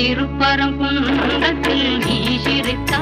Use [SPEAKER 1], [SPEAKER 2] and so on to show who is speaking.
[SPEAKER 1] திருப்பரங்குன்றத்தில் நீ சிரித்த